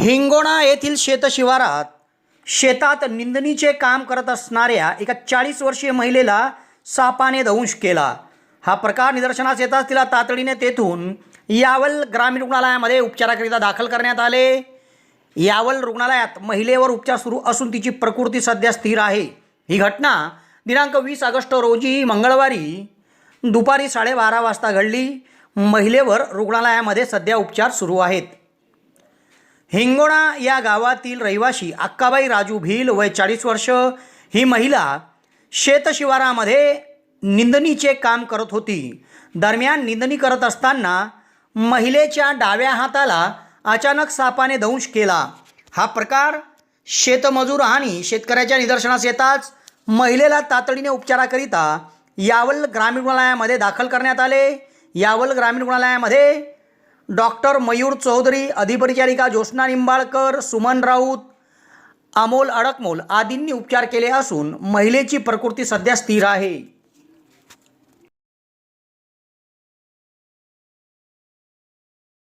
हिंगोणा येथील शेतशिवारात शेतात निंदणीचे काम करत असणाऱ्या एका चाळीस वर्षीय महिलेला सापाने दंश केला. हा प्रकार निदर्शनास येताच तिला तातडीने तेथून यावल ग्रामीण रुग्णालयामध्ये उपचाराकरिता दाखल करण्यात आले. यावल रुग्णालयात महिलेवर उपचार सुरू असून तिची प्रकृती सध्या स्थिर आहे. ही घटना दिनांक वीस ऑगस्ट रोजी मंगळवारी दुपारी साडेबारा वाजता घडली. महिलेवर रुग्णालयामध्ये सध्या उपचार सुरू आहेत. हिंगोणा या गावातील रहिवाशी अक्काबाई राजू भील वय चाळीस वर्ष. ही महिला शेतशिवारामध्ये निंदणीचे काम करत होती. दरम्यान निंदणी करत असताना महिलेच्या डाव्या हाताला अचानक सापाने दंश केला. हा प्रकार शेतमजूर आणि शेतकऱ्याच्या निदर्शनास येताच महिलेला तातडीने उपचाराकरिता यावल ग्रामीण रुग्णालयामध्ये दाखल करण्यात आले. यावल ग्रामीण रुग्णालयामध्ये डॉक्टर मयूर चौधरी अधिपरिचारिका ज्योत्ना निंबाळकर सुमन राऊत अमोल अडकमोल आदींनी उपचार केले असून महिलेची प्रकृती सध्या स्थिर आहे.